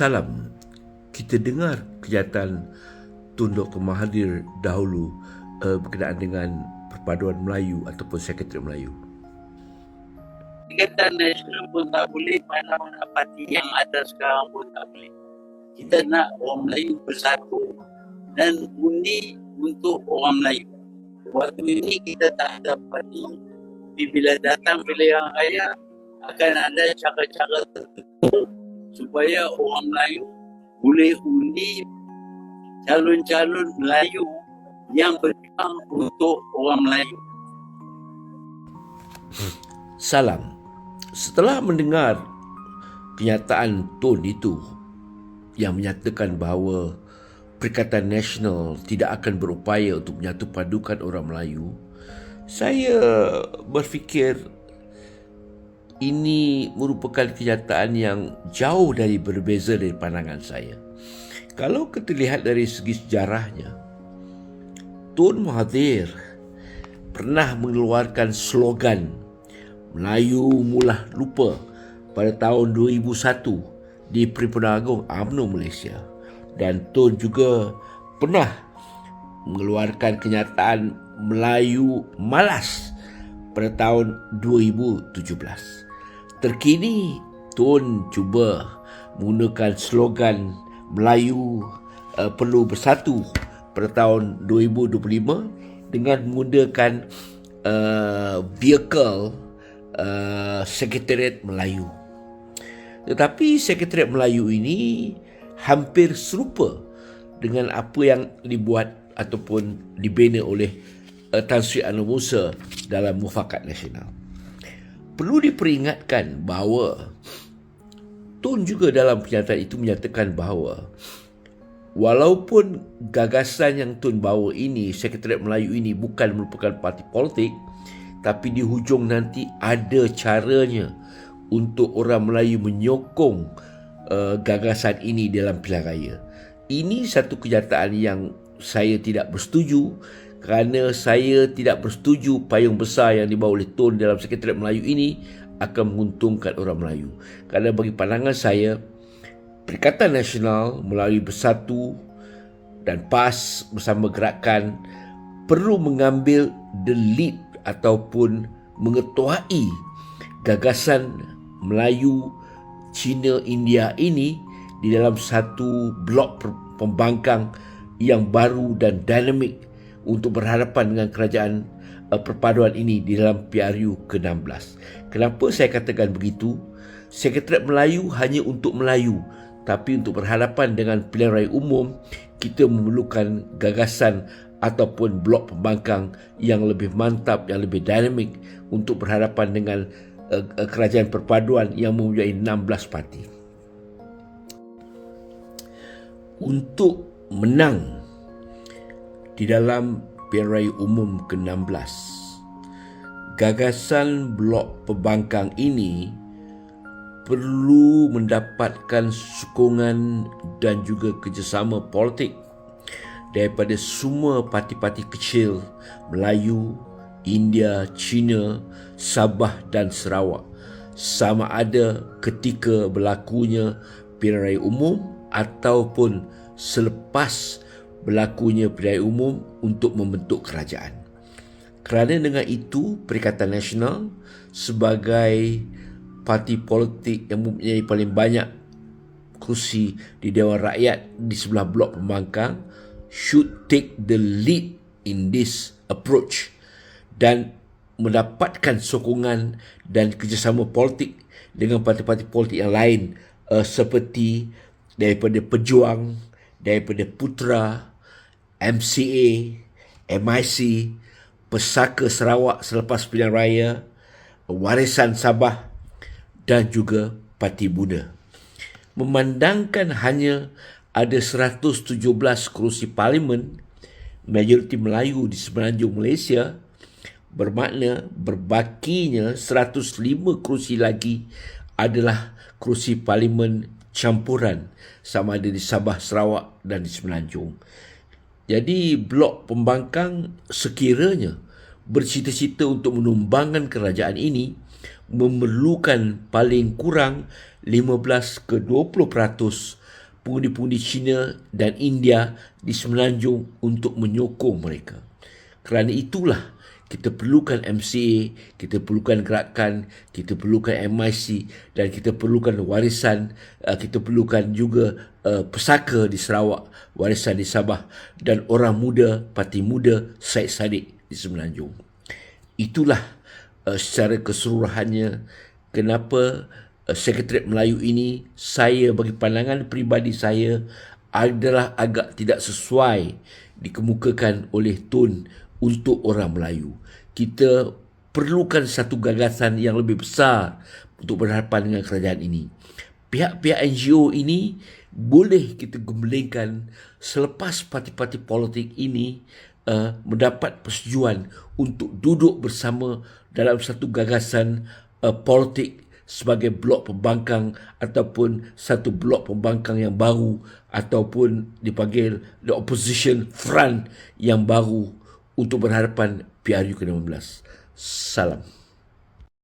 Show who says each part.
Speaker 1: Salam. Kita dengar kenyataan Tun Dr. Mahathir dahulu uh, berkenaan dengan perpaduan Melayu ataupun Sekretariat Melayu.
Speaker 2: Ikatan Nasional pun tak boleh, mana-mana parti yang ada sekarang pun tak boleh. Kita nak orang Melayu bersatu dan undi untuk orang Melayu. Waktu ini kita tak ada parti. Bila datang pilihan raya, akan ada cara-cara tertentu supaya orang Melayu boleh undi calon-calon Melayu yang berjuang untuk orang Melayu.
Speaker 1: Salam. Setelah mendengar kenyataan Tun itu yang menyatakan bahawa Perikatan Nasional tidak akan berupaya untuk menyatu padukan orang Melayu, saya berfikir ini merupakan kenyataan yang jauh dari berbeza dari pandangan saya. Kalau kita lihat dari segi sejarahnya, Tun Mahathir pernah mengeluarkan slogan Melayu mulah lupa pada tahun 2001 di Perhimpunan Agong UMNO Malaysia dan Tun juga pernah mengeluarkan kenyataan Melayu malas pada tahun 2017. Terkini Tun cuba menggunakan slogan Melayu uh, perlu bersatu pada tahun 2025 dengan menggunakan uh, vehicle uh, Sekretariat Melayu. Tetapi Sekretariat Melayu ini hampir serupa dengan apa yang dibuat ataupun dibina oleh uh, Tan Sri Anwar Musa dalam Mufakat Nasional. Perlu diperingatkan bahawa Tun juga dalam pernyataan itu menyatakan bahawa walaupun gagasan yang Tun bawa ini, Sekretariat Melayu ini bukan merupakan parti politik, tapi di hujung nanti ada caranya untuk orang Melayu menyokong uh, gagasan ini dalam pilihan raya. Ini satu kenyataan yang saya tidak bersetuju kerana saya tidak bersetuju payung besar yang dibawa oleh Tun dalam Sekretariat Melayu ini akan menguntungkan orang Melayu. Kerana bagi pandangan saya, Perikatan Nasional melalui bersatu dan PAS bersama gerakan perlu mengambil the lead ataupun mengetuai gagasan Melayu Cina India ini di dalam satu blok pembangkang yang baru dan dinamik untuk berhadapan dengan kerajaan uh, perpaduan ini di dalam PRU ke-16. Kenapa saya katakan begitu? Sekretariat Melayu hanya untuk Melayu tapi untuk berhadapan dengan pilihan raya umum kita memerlukan gagasan ataupun blok pembangkang yang lebih mantap, yang lebih dinamik untuk berhadapan dengan uh, uh, kerajaan perpaduan yang mempunyai 16 parti. Untuk menang di dalam pilihan raya umum ke-16, gagasan blok pembangkang ini perlu mendapatkan sokongan dan juga kerjasama politik daripada semua parti-parti kecil Melayu, India, China, Sabah dan Sarawak. Sama ada ketika berlakunya pilihan raya umum ataupun selepas berlakunya pilihan umum untuk membentuk kerajaan. Kerana dengan itu, Perikatan Nasional sebagai parti politik yang mempunyai paling banyak kursi di Dewan Rakyat di sebelah blok pembangkang should take the lead in this approach dan mendapatkan sokongan dan kerjasama politik dengan parti-parti politik yang lain uh, seperti daripada Pejuang, daripada Putra, MCA, MIC, Pesaka Sarawak selepas pilihan raya, Warisan Sabah dan juga Parti Buddha. Memandangkan hanya ada 117 kerusi parlimen majoriti Melayu di semenanjung Malaysia bermakna berbakinya 105 kerusi lagi adalah kerusi parlimen campuran sama ada di Sabah, Sarawak dan di Semenanjung. Jadi blok pembangkang sekiranya bercita-cita untuk menumbangkan kerajaan ini memerlukan paling kurang 15 ke 20% pengundi-pengundi China dan India di Semenanjung untuk menyokong mereka. Kerana itulah kita perlukan MCA, kita perlukan gerakan, kita perlukan MIC dan kita perlukan warisan, uh, kita perlukan juga uh, pesaka di Sarawak, warisan di Sabah dan orang muda, parti muda Syed Saddiq di Semenanjung. Itulah uh, secara keseluruhannya kenapa uh, Sekretariat Melayu ini saya bagi pandangan peribadi saya adalah agak tidak sesuai dikemukakan oleh Tun untuk orang Melayu. Kita perlukan satu gagasan yang lebih besar untuk berhadapan dengan kerajaan ini. Pihak-pihak NGO ini boleh kita gembelengkan selepas parti-parti politik ini uh, mendapat persetujuan untuk duduk bersama dalam satu gagasan uh, politik sebagai blok pembangkang ataupun satu blok pembangkang yang baru ataupun dipanggil the opposition front yang baru untuk berhadapan PRU ke-15. Salam.